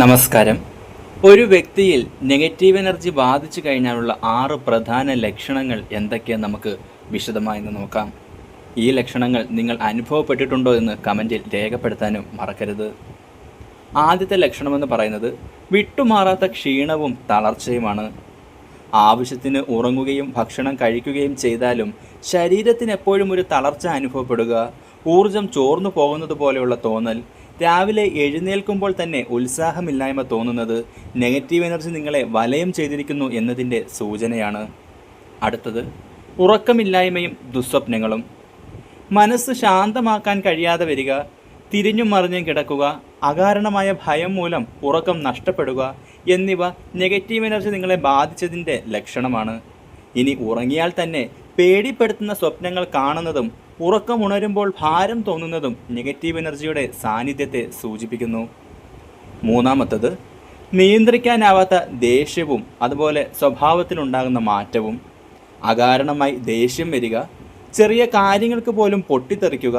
നമസ്കാരം. ഒരു വ്യക്തിയിൽ നെഗറ്റീവ് എനർജി ബാധിച്ചു കഴിഞ്ഞാലുള്ള ആറ് പ്രധാന ലക്ഷണങ്ങൾ എന്തൊക്കെയാണ് നമുക്ക് വിശദമായി നോക്കാം. ഈ ലക്ഷണങ്ങൾ നിങ്ങൾ അനുഭവപ്പെട്ടിട്ടുണ്ടോ എന്ന് കമന്റിൽ രേഖപ്പെടുത്താനും മറക്കരുത്. ആദ്യത്തെ ലക്ഷണമെന്ന് പറയുന്നത് വിട്ടുമാറാത്ത ക്ഷീണവും തളർച്ചയുമാണ്. ആവശ്യത്തിന് ഉറങ്ങുകയും ഭക്ഷണം കഴിക്കുകയും ചെയ്താലും ശരീരത്തിന് എപ്പോഴും ഒരു തളർച്ച അനുഭവപ്പെടുക ഊർജം ചോർന്നു പോകുന്നത് പോലെയുള്ള തോന്നൽ രാവിലെ എഴുന്നേൽക്കുമ്പോൾ തന്നെ ഉത്സാഹമില്ലായ്മ തോന്നുന്നത് നെഗറ്റീവ് എനർജി നിങ്ങളെ വലയം ചെയ്തിരിക്കുന്നു എന്നതിന്റെ സൂചനയാണ്. അടുത്തത് ഉറക്കമില്ലായ്മയും ദുസ്വപ്നങ്ങളും. മനസ്സ് ശാന്തമാക്കാൻ കഴിയാതെ വരിക തിരിഞ്ഞും മറിഞ്ഞും കിടക്കുക അകാരണമായ ഭയം മൂലം ഉറക്കം നഷ്ടപ്പെടുക എന്നിവ നെഗറ്റീവ് എനർജി നിങ്ങളെ ബാധിച്ചതിന്റെ ലക്ഷണമാണ്. ഇനി ഉറങ്ങിയാൽ തന്നെ പേടിപ്പെടുത്തുന്ന സ്വപ്നങ്ങൾ കാണുന്നതും ഉറക്കമുണരുമ്പോൾ ഭാരം തോന്നുന്നതും നെഗറ്റീവ് എനർജിയുടെ സാന്നിധ്യത്തെ സൂചിപ്പിക്കുന്നു. മൂന്നാമത്തത് നിയന്ത്രിക്കാനാവാത്ത ദേഷ്യവും അതുപോലെ സ്വഭാവത്തിലുണ്ടാകുന്ന മാറ്റവും. അകാരണമായി ദേഷ്യം വരിക ചെറിയ കാര്യങ്ങൾക്ക് പോലും പൊട്ടിത്തെറിക്കുക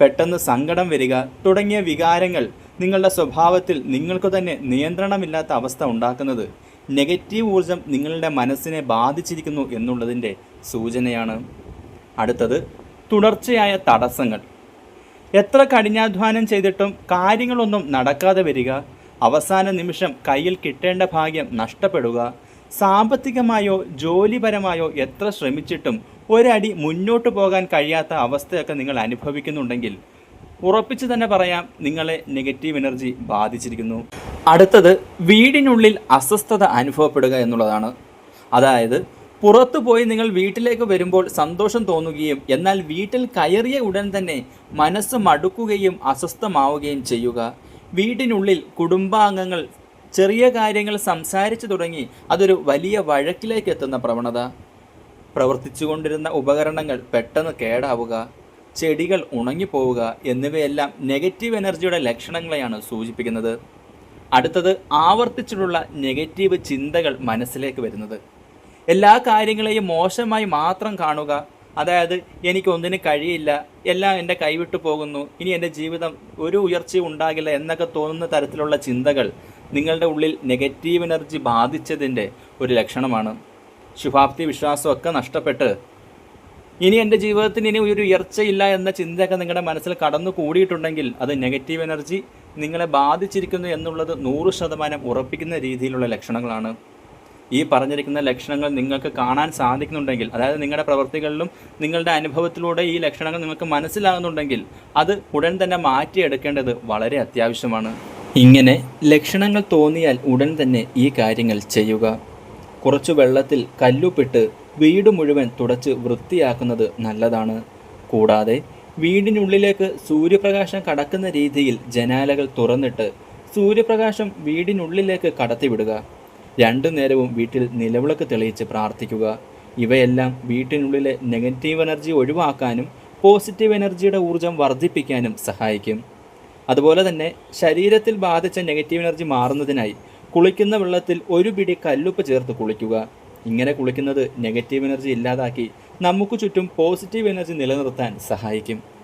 പെട്ടെന്ന് സങ്കടം വരിക തുടങ്ങിയ വികാരങ്ങൾ നിങ്ങളുടെ സ്വഭാവത്തിൽ നിങ്ങൾക്ക് തന്നെ നിയന്ത്രണമില്ലാത്ത അവസ്ഥ ഉണ്ടാക്കുന്നത് നെഗറ്റീവ് ഊർജം നിങ്ങളുടെ മനസ്സിനെ ബാധിച്ചിരിക്കുന്നു എന്നുള്ളതിന്റെ സൂചനയാണ്. അടുത്തത് തുടർച്ചയായ തടസ്സങ്ങൾ. എത്ര കഠിനാധ്വാനം ചെയ്തിട്ടും കാര്യങ്ങളൊന്നും നടക്കാതെ വരിക അവസാന നിമിഷം കയ്യിൽ കിട്ടേണ്ട ഭാഗ്യം നഷ്ടപ്പെടുക സാമ്പത്തികമായോ ജോലിപരമായോ എത്ര ശ്രമിച്ചിട്ടും ഒരടി മുന്നോട്ട് പോകാൻ കഴിയാത്ത അവസ്ഥയൊക്കെ നിങ്ങൾ അനുഭവിക്കുന്നുണ്ടെങ്കിൽ ഉറപ്പിച്ചു തന്നെ പറയാം നിങ്ങളെ നെഗറ്റീവ് എനർജി ബാധിച്ചിരിക്കുന്നു. അടുത്തത് വീടിനുള്ളിൽ അസ്വസ്ഥത അനുഭവപ്പെടുക എന്നുള്ളതാണ്. അതായത് പുറത്തു പോയി നിങ്ങൾ വീട്ടിലേക്ക് വരുമ്പോൾ സന്തോഷം തോന്നുകയും എന്നാൽ വീട്ടിൽ കയറിയ ഉടൻ തന്നെ മനസ്സ് മടുക്കുകയും അസ്വസ്ഥമാവുകയും ചെയ്യുക. വീടിനുള്ളിൽ കുടുംബാംഗങ്ങൾ ചെറിയ കാര്യങ്ങൾ സംസാരിച്ചു തുടങ്ങി അതൊരു വലിയ വഴക്കിലേക്ക് എത്തുന്ന പ്രവണത. പ്രവർത്തിച്ചുകൊണ്ടിരുന്ന ഉപകരണങ്ങൾ പെട്ടെന്ന് കേടാവുക ചെടികൾ ഉണങ്ങിപ്പോവുക എന്നിവയെല്ലാം നെഗറ്റീവ് എനർജിയുടെ ലക്ഷണങ്ങളെയാണ് സൂചിപ്പിക്കുന്നത്. അടുത്തത് ആവർത്തിച്ചിട്ടുള്ള നെഗറ്റീവ് ചിന്തകൾ മനസ്സിലേക്ക് വരുന്നത്. എല്ലാ കാര്യങ്ങളെയും മോശമായി മാത്രം കാണുക. അതായത് എനിക്കൊന്നിനു കഴിയില്ല. എല്ലാം എന്റെ കൈവിട്ടു പോകുന്നു. ഇനി എന്റെ ജീവിതം ഒരു ഉയർച്ചയും ഉണ്ടാകില്ല എന്നൊക്കെ തോന്നുന്ന തരത്തിലുള്ള ചിന്തകൾ നിങ്ങളുടെ ഉള്ളിൽ നെഗറ്റീവ് എനർജി ബാധിച്ചതിന്റെ ഒരു ലക്ഷണമാണ്. ശുഭാപ്തി വിശ്വാസമൊക്കെ നഷ്ടപ്പെട്ട് ഇനി എന്റെ ജീവിതത്തിന് ഇനി ഒരു ഉയർച്ചയില്ല എന്ന ചിന്തയൊക്കെ നിങ്ങളുടെ മനസ്സിൽ കടന്നു കൂടിയിട്ടുണ്ടെങ്കിൽ അത് നെഗറ്റീവ് എനർജി നിങ്ങളെ ബാധിച്ചിരിക്കുന്നു എന്നുള്ളത് നൂറ് ശതമാനം ഉറപ്പിക്കുന്ന രീതിയിലുള്ള ലക്ഷണങ്ങളാണ്. ഈ പറഞ്ഞിരിക്കുന്ന ലക്ഷണങ്ങൾ നിങ്ങൾക്ക് കാണാൻ സാധിക്കുന്നുണ്ടെങ്കിൽ അതായത് നിങ്ങളുടെ പ്രവൃത്തികളിലും നിങ്ങളുടെ അനുഭവത്തിലൂടെ ഈ ലക്ഷണങ്ങൾ നിങ്ങൾക്ക് മനസ്സിലാകുന്നുണ്ടെങ്കിൽ അത് ഉടൻ തന്നെ മാറ്റിയെടുക്കേണ്ടത് വളരെ അത്യാവശ്യമാണ്. ഇങ്ങനെ ലക്ഷണങ്ങൾ തോന്നിയാൽ ഉടൻ തന്നെ ഈ കാര്യങ്ങൾ ചെയ്യുക. കുറച്ച് വെള്ളത്തിൽ കല്ലുപ്പിട്ട് വീട് മുഴുവൻ തുടച്ച് വൃത്തിയാക്കുന്നത് നല്ലതാണ്. കൂടാതെ വീടിനുള്ളിലേക്ക് സൂര്യപ്രകാശം കടക്കുന്ന രീതിയിൽ ജനാലകൾ തുറന്നിട്ട് സൂര്യപ്രകാശം വീടിനുള്ളിലേക്ക് കടത്തിവിടുക. രണ്ടു നേരവും വീട്ടിൽ നിലവിളക്ക് തെളിയിച്ച് പ്രാർത്ഥിക്കുക. ഇവയെല്ലാം വീട്ടിനുള്ളിലെ നെഗറ്റീവ് എനർജി ഒഴിവാക്കാനും പോസിറ്റീവ് എനർജിയുടെ ഊർജം വർദ്ധിപ്പിക്കാനും സഹായിക്കും. അതുപോലെ തന്നെ ശരീരത്തിൽ ബാധിച്ച നെഗറ്റീവ് എനർജി മാറുന്നതിനായി കുളിക്കുന്ന വെള്ളത്തിൽ ഒരു പിടി കല്ലുപ്പ് ചേർത്ത് കുളിക്കുക. ഇങ്ങനെ കുളിക്കുന്നത് നെഗറ്റീവ് എനർജി ഇല്ലാതാക്കി നമുക്ക് ചുറ്റും പോസിറ്റീവ് എനർജി നിലനിർത്താൻ സഹായിക്കും.